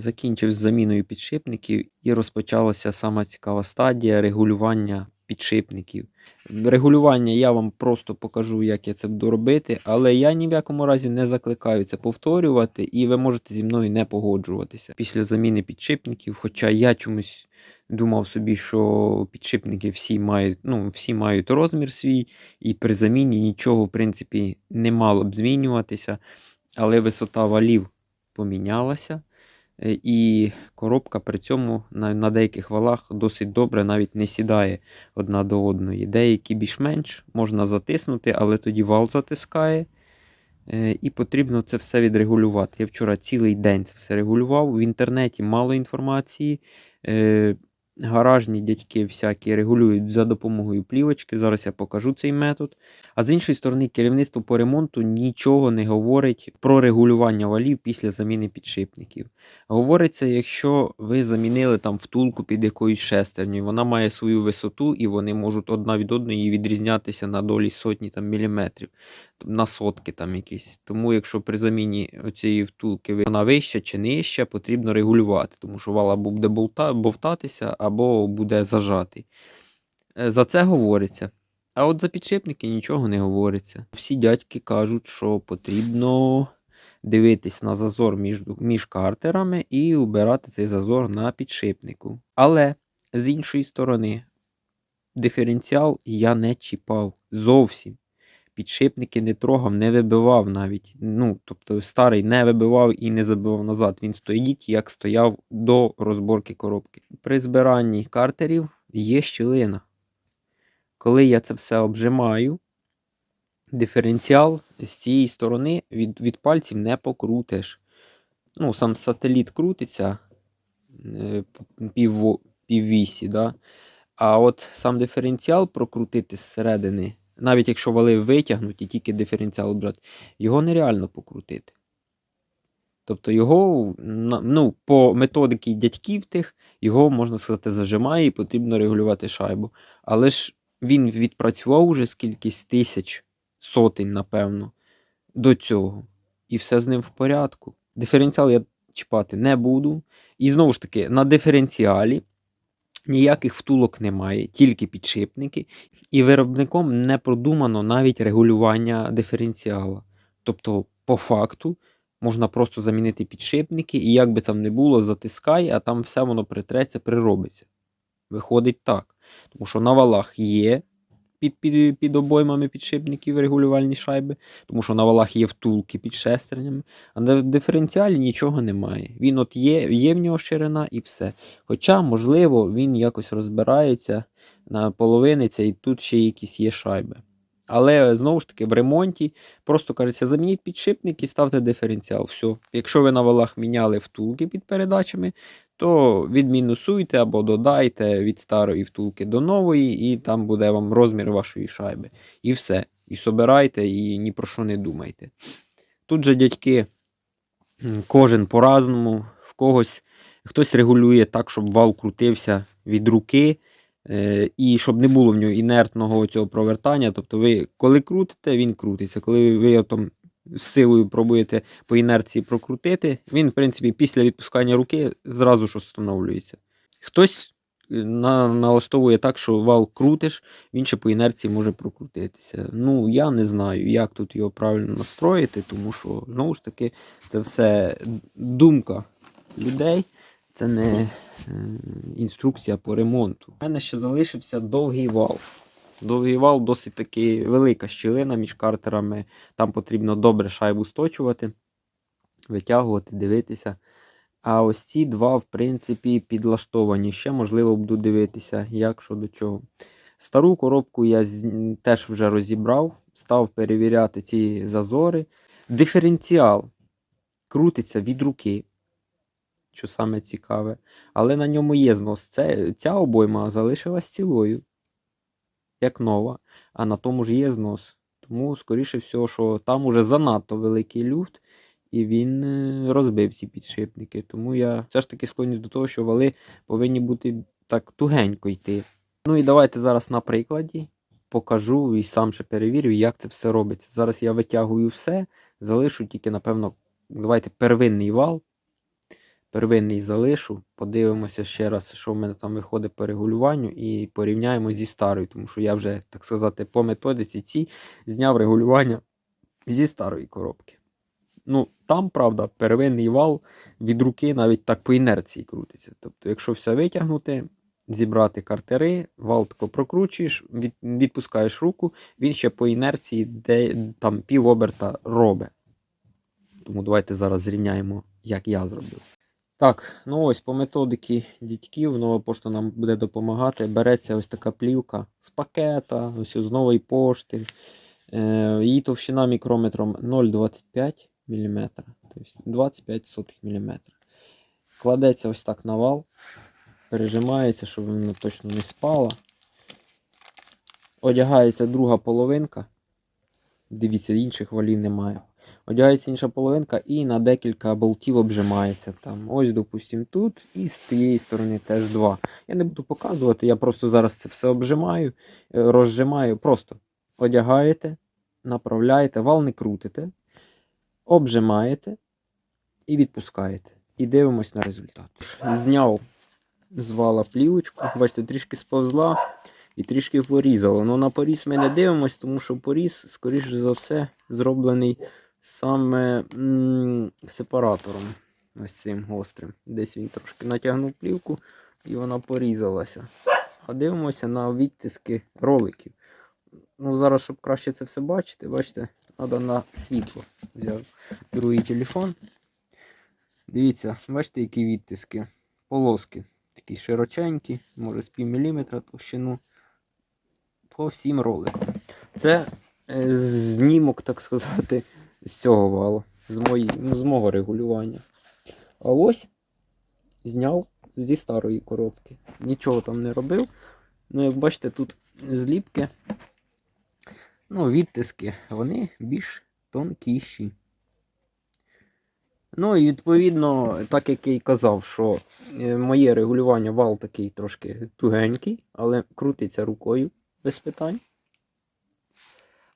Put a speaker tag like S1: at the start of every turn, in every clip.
S1: закінчив з заміною підшипників і розпочалася сама цікава стадія регулювання підшипників. Регулювання я вам просто покажу, як я це буду робити, але я ні в якому разі не закликаю це повторювати, і ви можете зі мною не погоджуватися після заміни підшипників. Хоча я чомусь думав собі, що підшипники всі мають, ну, всі мають розмір свій, і при заміні нічого, в принципі, не мало б змінюватися, але висота валів помінялася. Е, І коробка при цьому на, на деяких валах досить добре навіть не сідає одна до одної. Деякі більш-менш можна затиснути, але тоді вал затискає. Е, І потрібно це все відрегулювати. Я вчора цілий день це все регулював. В інтернеті мало інформації. Гаражні дядьки всякі регулюють за допомогою плівочки. Зараз я покажу цей метод. А з іншої сторони, керівництво по ремонту нічого не говорить про регулювання валів після заміни підшипників. Говориться, якщо ви замінили там втулку під якоюсь шестернею, вона має свою висоту і вони можуть одна від одної відрізнятися на долі сотні там, міліметрів, на сотки там якісь. Тому, якщо при заміні цієї втулки вона вища чи нижча, потрібно регулювати, тому що вал буде бовтатися, або буде зажатий. Е, За це говориться. А от за підшипники нічого не говориться. Всі дядьки кажуть, що потрібно дивитись на зазор між, між картерами і убирати цей зазор на підшипнику. Але з іншої сторони, диференціал я не чіпав зовсім. Підшипники не трогав, не вибивав навіть. Ну, тобто старий не вибивав і не забивав назад. Він стоїть, як стояв до розборки коробки. При збиранні картерів є щілина. Коли я це все обжимаю, диференціал з цієї сторони від, від пальців не покрутиш. Ну, сам сателіт крутиться е, пів, піввісі, да? а от сам диференціал прокрутити зсередини, навіть якщо вали витягнуті, тільки диференціал брати, його нереально покрутити. Тобто його, ну, по методиці дядьків тих, його, можна сказати, зажимає і потрібно регулювати шайбу. Але ж він відпрацював уже скількись тисяч, сотень, напевно, до цього. І все з ним в порядку. Диференціал я чіпати не буду. І знову ж таки, на диференціалі ніяких втулок немає, тільки підшипники. І виробником не продумано навіть регулювання диференціала. Тобто, по факту, можна просто замінити підшипники, і як би там не було, затискай, а там все воно притреться, приробиться. Виходить так. Тому що на валах є під, під, під обоймами підшипників регулювальні шайби, тому що на валах є втулки під шестернями, а на диференціалі нічого немає. Він от є, є в нього ширина і все. Хоча, можливо, він якось розбирається на половиниця, і тут ще якісь є шайби. Але знову ж таки в ремонті просто кажеться, замініть підшипник і ставте диференціал. Все. Якщо ви на валах міняли втулки під передачами, то відмінусуйте або додайте від старої втулки до нової, і там буде вам розмір вашої шайби. І все. І собирайте, і ні про що не думайте. Тут же дядьки, кожен по-разному, в когось хтось регулює так, щоб вал крутився від руки. Е, і щоб не було в нього інертного цього провертання. Тобто ви коли крутите, він крутиться. Коли ви там з силою пробуєте по інерції прокрутити, він, в принципі, після відпускання руки зразу ж встановлюється. Хтось е, на, налаштовує так, що вал крутиш, він ще по інерції може прокрутитися. Ну, я не знаю, як тут його правильно настроїти, тому що, знову ж таки, це все думка людей. Це не е, інструкція по ремонту. У мене ще залишився довгий вал. Довгий досить таки велика щілина між картерами. Там потрібно добре шайбу сточувати, витягувати, дивитися. А ось ці два, в принципі, підлаштовані. Ще, можливо, буду дивитися, як що до чого. Стару коробку я теж вже розібрав, став перевіряти ці зазори. Диференціал крутиться від руки, що саме цікаве. Але на ньому є знос. Це, ця обойма залишилась цілою, як нова, а на тому ж є знос. Тому, скоріше всього, що там уже занадто великий люфт, і він е, розбив ці підшипники. Тому я все ж таки склонюсь до того, що вали повинні бути так тугенько йти. Ну і давайте зараз на прикладі покажу і сам ще перевірю, як це все робиться. Зараз я витягую все, залишу тільки, напевно, давайте первинний вал. Первинний залишу, подивимося ще раз, що в мене там виходить по регулюванню, і порівняємо зі старою, тому що я вже, так сказати, по методиці цій зняв регулювання зі старої коробки. Ну, там, правда, первинний вал від руки навіть так по інерції крутиться. Тобто, якщо все витягнути, зібрати картери, вал тако прокручуєш, від, відпускаєш руку, він ще по інерції де, там пів оберта робить. Тому давайте зараз зрівняємо, як я зробив. Так, ну ось по методики дядьків, нова пошта нам буде допомагати. Береться ось така плівка з пакета, ось з нової пошти. Е, її товщина мікрометром 0,25 мм, тобто 25 сотих мм. Кладеться ось так на вал, пережимається, щоб воно точно не спало. Одягається друга половинка. Дивіться, інших валів немає. Одягається інша половинка і на декілька болтів обжимається. Там. Ось, допустимо, тут і з тієї сторони теж два. Я не буду показувати, я просто зараз це все обжимаю, е, розжимаю. Просто одягаєте, направляєте, вал не крутите, обжимаєте і відпускаєте. І дивимось на результат. Зняв з вала плівочку, бачите, трішки сповзла і трішки порізало. Ну на поріз ми не дивимось, тому що поріз, скоріше за все, зроблений саме сепаратором. Ось цим гострим. Десь він трошки натягнув плівку і вона порізалася. А дивимося на відтиски роликів. Ну, зараз, щоб краще це все бачити, бачите, треба на світло. Взяв другий телефон. Дивіться, бачите, які відтиски. Полоски. Такі широченькі, може з пів міліметра товщину. По всім роликам. Це е, знімок, так сказати, з цього валу, з, мої, ну, з мого регулювання. А ось зняв зі старої коробки. Нічого там не робив. Ну, як бачите, тут зліпки, ну, відтиски, вони більш тонкіші. Ну і відповідно, так як я й казав, що е, моє регулювання вал такий трошки тугенький, але крутиться рукою без питань.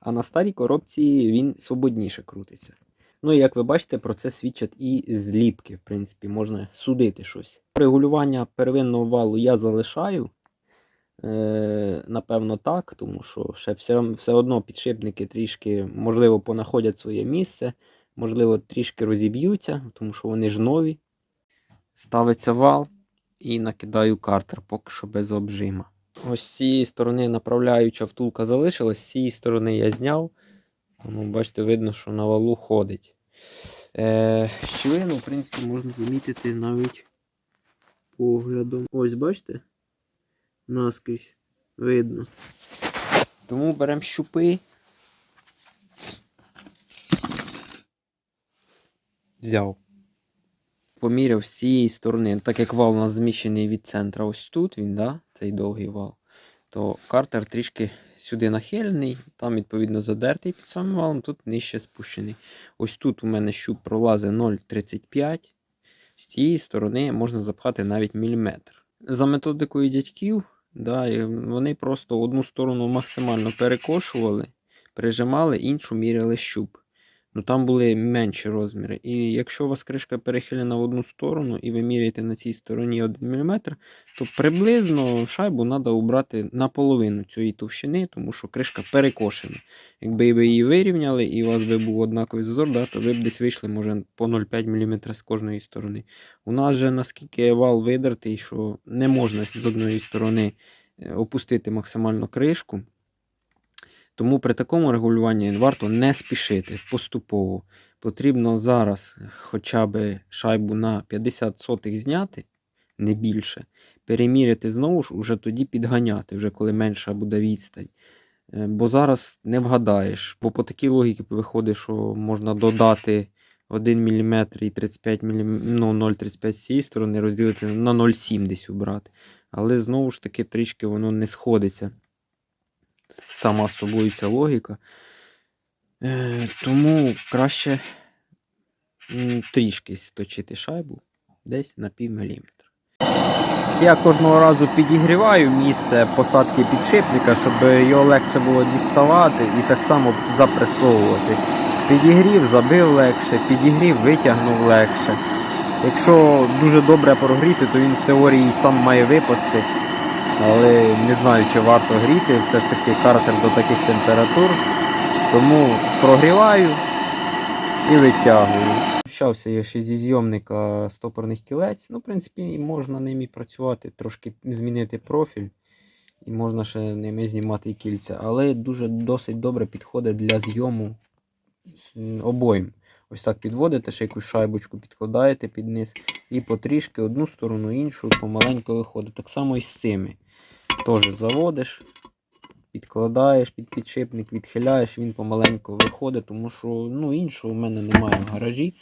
S1: А на старій коробці він свободніше крутиться. Ну і як ви бачите, про це свідчать і зліпки, в принципі, можна судити щось. Регулювання первинного валу я залишаю. Е, напевно, так, тому що ще все, все одно підшипники трішки, можливо, понаходять своє місце, можливо, трішки розіб'ються, тому що вони ж нові. Ставиться вал і накидаю картер, поки що без обжима. Ось з цієї сторони направляюча втулка залишилась, з цієї сторони я зняв. Тому, бачите, видно, що на валу ходить. Е, щілину, в принципі, можна замітити навіть поглядом. Ось, бачите? Наскрізь видно. Тому беремо щупи. Взяв. Поміряв з цієї сторони, так як вал у нас зміщений від центра ось тут, він, да, цей довгий вал, то картер трішки сюди нахилений, там, відповідно, задертий під самим валом, тут нижче спущений. Ось тут у мене щуп пролазить 0,35. З цієї сторони можна запхати навіть міліметр. За методикою дядьків, да, вони просто одну сторону максимально перекошували, прижимали, іншу міряли щуп. Ну там були менші розміри. І якщо у вас кришка перехилена в одну сторону, і ви міряєте на цій стороні 1 мм, то приблизно шайбу треба убрати наполовину цієї товщини, тому що кришка перекошена. Якби ви її вирівняли і у вас би був однаковий зазор, да, то ви б десь вийшли, може, по 0,5 мм з кожної сторони. У нас же наскільки вал видертий, що не можна з одної сторони е, опустити максимально кришку. Тому при такому регулюванні варто не спішити поступово. Потрібно зараз хоча б шайбу на 50 сотих зняти, не більше. Переміряти знову ж уже тоді підганяти, вже коли менша буде відстань. Е, Бо зараз не вгадаєш. Бо по такій логіці виходить, що можна додати 1 мм і 35 мм, ну 0,35 з цієї сторони, розділити на 0,7 десь убрати. Але знову ж таки трішки воно не сходиться сама собою ця логіка. Е, тому краще трішки сточити шайбу десь на пів міліметра. Я кожного разу підігріваю місце посадки підшипника, щоб його легше було діставати і так само запресовувати. Підігрів, забив легше, підігрів, витягнув легше. Якщо дуже добре прогріти, то він в теорії сам має випасти. Але не знаю, чи варто гріти, все ж таки картер до таких температур. Тому прогріваю і витягую. Общався я ще зі зйомника стопорних кілець. Ну, в принципі, можна ними працювати, трошки змінити профіль. І можна ще ними знімати і кільця. Але дуже досить добре підходить для зйому обоїм. Ось так підводите, ще якусь шайбочку підкладаєте під низ і потрішки одну сторону, іншу помаленько виходить. Так само і з цими. Теж заводиш, підкладаєш під підшипник, відхиляєш, він помаленько виходить, тому що ну, іншого в мене немає в гаражі.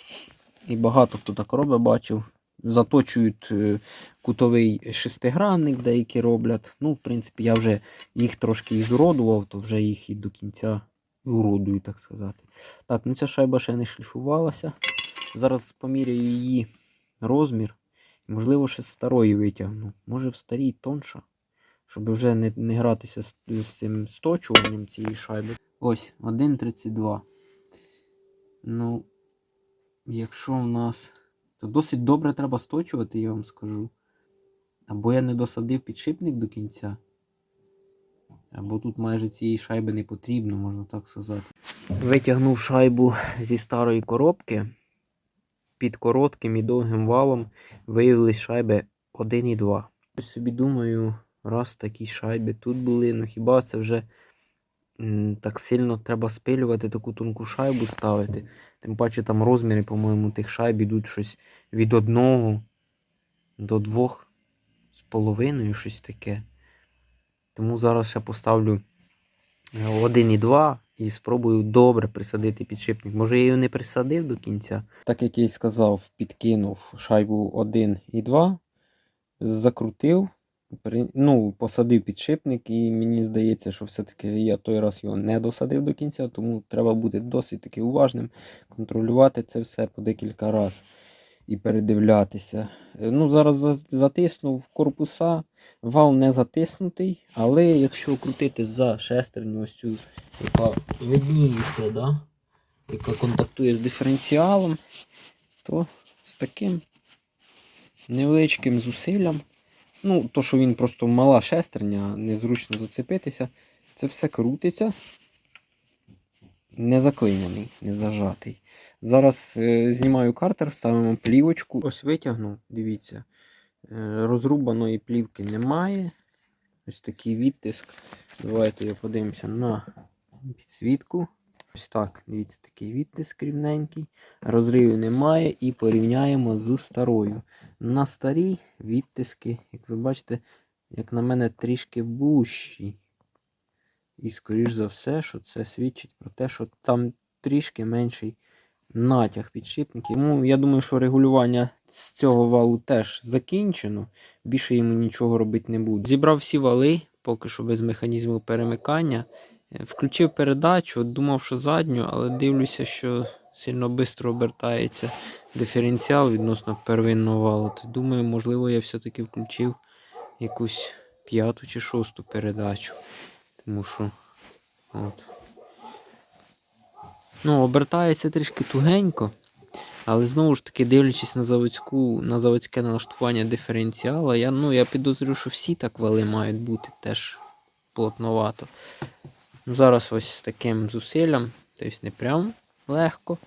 S1: І багато хто так робить, бачив. Заточують е, кутовий шестигранник, деякі роблять. Ну, в принципі, я вже їх трошки і зуродував, то вже їх і до кінця уродую, так сказати. Так, ну ця шайба ще не шліфувалася. Зараз поміряю її розмір. Можливо, ще з старої витягну. Може в старій тонша, щоб вже не, не гратися з, з цим сточуванням цієї шайби. Ось, 1,32. Ну, якщо в нас. То досить добре треба сточувати, я вам скажу. Або я не досадив підшипник до кінця. Або тут майже цієї шайби не потрібно, можна так сказати. Витягнув шайбу зі старої коробки. Під коротким і довгим валом виявились шайби 1 і 2. Я собі думаю, раз такі шайби тут були, ну хіба це вже так сильно треба спилювати таку тонку шайбу ставити. Тим паче там розміри, по-моєму, тих шайб ідуть щось від 1 до 2 з половиною, щось таке. Тому зараз ще поставлю 1 і 2 і спробую добре присадити підшипник. Може я його не присадив до кінця. Так як я й сказав, підкинув шайбу 1 і 2, закрутив, ну, посадив підшипник, і мені здається, що все-таки я той раз його не досадив до кінця, тому треба бути досить таки уважним, контролювати це все по декілька разів і передивлятися. Е, Ну, зараз затиснув корпуса, вал не затиснутий, але якщо крутити за шестерню, ось цю, яка видніється, да? яка контактує з диференціалом, то з таким невеличким зусиллям, ну, то, що він просто мала шестерня, незручно зацепитися, це все крутиться. Не заклиняний, не зажатий. Зараз е, знімаю картер, ставимо плівочку. Ось витягнув, дивіться. Е, розрубаної плівки немає. Ось такий відтиск. Давайте я подивимося на підсвітку. Ось так, дивіться, такий відтиск рівненький. Розривів немає і порівняємо з старою. На старій відтиски, як ви бачите, як на мене, трішки вущі. І, скоріш за все, що це свідчить про те, що там трішки менший натяг підшипників. Тому я думаю, що регулювання з цього валу теж закінчено. Більше йому нічого робити не буду. Зібрав всі вали, поки що без механізму перемикання. Включив передачу, думав, що задню, але дивлюся, що сильно швидко обертається диференціал відносно первинного валу. То думаю, можливо, я все-таки включив якусь п'яту чи шосту передачу. Тому що от. Ну, обертається трішки тугенько. Але знову ж таки, дивлячись на заводську, на заводське налаштування диференціала, я, ну, я підозрюю, що всі так вали мають бути теж плотновато. Зараз ось з таким зусиллям, тобто не прям легко,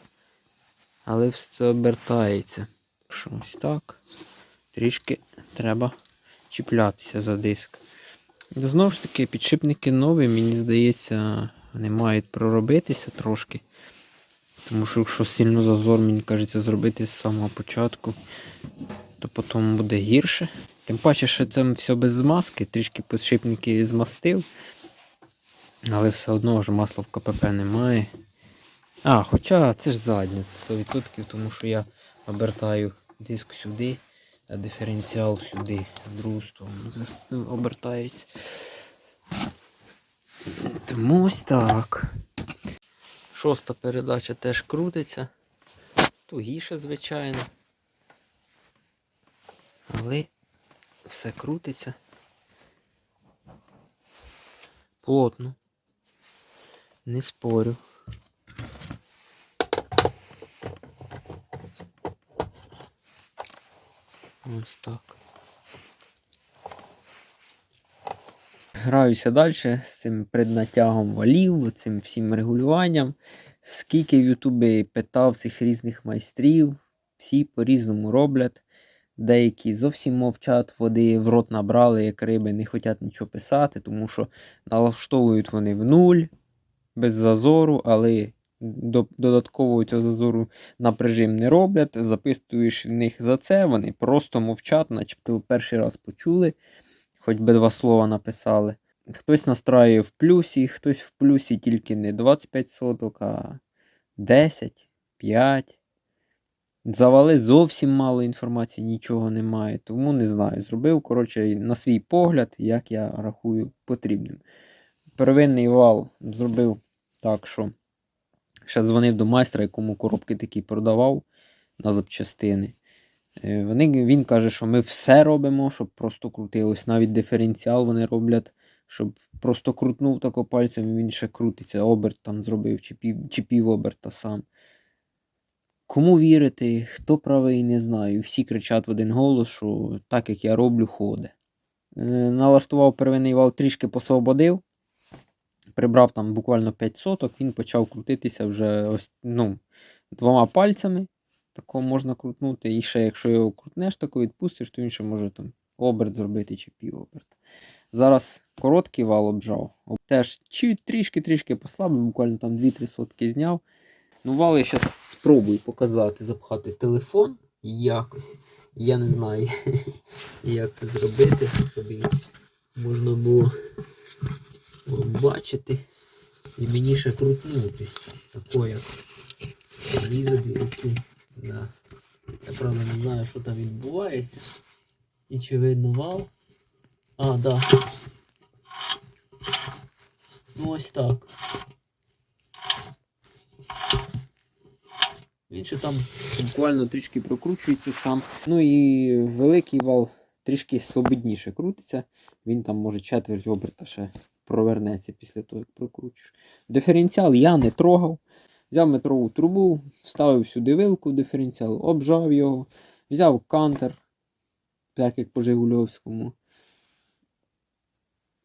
S1: але все обертається. Що ось так. Трішки треба чіплятися за диск. Знову ж таки, підшипники нові, мені здається, вони мають проробитися трошки. Тому що якщо сильно зазор, мені кажеться, зробити з самого початку, то потім буде гірше. Тим паче, що це все без змазки, трішки підшипники змастив. Але все одно ж масла в КПП немає. А, хоча це ж задня, це 100%, тому що я обертаю диск сюди, а диференціал сюди, в сторону обертається. Тому ось так. Шоста передача теж крутиться. Тугіше, звичайно. Але все крутиться. Плотно. Не спорю. Ось так. Граюся далі з цим преднатягом валів, цим всім регулюванням. Скільки в Ютубі питав цих різних майстрів, всі по-різному роблять. Деякі зовсім мовчать, води в рот набрали, як риби, не хочуть нічого писати, тому що налаштовують вони в нуль, без зазору, але до- додаткового цього зазору напряжим не роблять. Записуєш в них за це, вони просто мовчать, начебто перший раз почули, хоч би два слова написали. Хтось настраює в плюсі, хтось в плюсі тільки не 25 соток, а 10, 5. Завали зовсім мало інформації, нічого немає. Тому не знаю. Зробив, коротше, на свій погляд, як я рахую потрібним. Первинний вал зробив так, що ще дзвонив до майстра, якому коробки такі продавав на запчастини. Е, Вони, він каже, що ми все робимо, щоб просто крутилось. Навіть диференціал вони роблять, щоб просто крутнув тако пальцем, і він ще крутиться. Оберт там зробив, чи пів, чи пів оберта сам. Кому вірити, хто правий, не знаю. Всі кричать в один голос, що так як я роблю, ходе. Е, Налаштував первинний вал, трішки посвободив. Прибрав там буквально 5 соток, він почав крутитися вже ось, ну, двома пальцями. Тако можна крутнути. І ще, якщо його крутнеш, тако відпустиш, то він ще може там оберт зробити чи півоберт. Зараз короткий вал обжав. Теж трішки-трішки послабив, буквально там 2-3 сотки зняв. Ну, вал я зараз спробую показати, запхати телефон якось. Я не знаю, як це зробити, щоб можна було бачити. І мені ще крутнути. Тако різати руки. Да. Я правда не знаю, що там відбувається. І чи видно вал. А, да. Ну ось так. Він ще там буквально трішки прокручується сам. Ну і великий вал трішки свободніше крутиться. Він там може четверть оберта ще провернеться після того, як прокручуєш. Диференціал я не трогав. Взяв метрову трубу, вставив сюди вилку диференціал, обжав його, взяв кантер, так як по Жигульовському.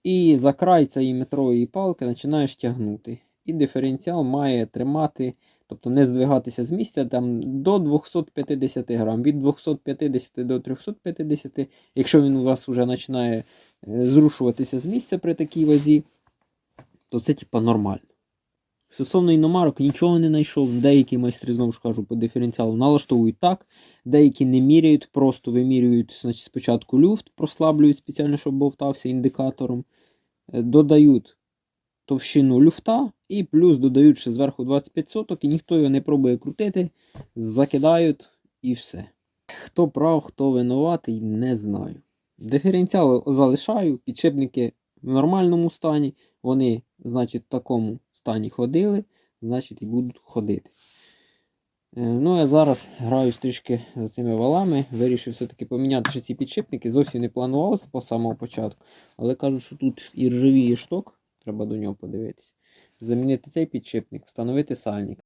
S1: І за край цієї метрової палки починаєш тягнути. І диференціал має тримати, тобто не здвигатися з місця там до 250 грам. Від 250 до 350, якщо він у вас вже починає е, зрушуватися з місця при такій вазі, то це типа нормально. Стосовно іномарок нічого не знайшов. Деякі майстри, знову ж кажу, по диференціалу налаштовують так, деякі не міряють, просто вимірюють значить, спочатку люфт, прослаблюють спеціально, щоб бовтався індикатором. Е, Додають товщину люфта і плюс додають зверху 25 соток, і ніхто його не пробує крутити, закидають і все. Хто прав, хто винуватий, не знаю. Диференціал залишаю, підшипники в нормальному стані, вони, значить, в такому стані ходили, значить і будуть ходити. Е, Ну, я зараз граюсь трішки за цими валами. Вирішив все-таки поміняти ці підшипники. Зовсім не планував по самого початку. Але кажу, що тут і ржавіє шток, треба до нього подивитися. Замінити цей підшипник, встановити сальник.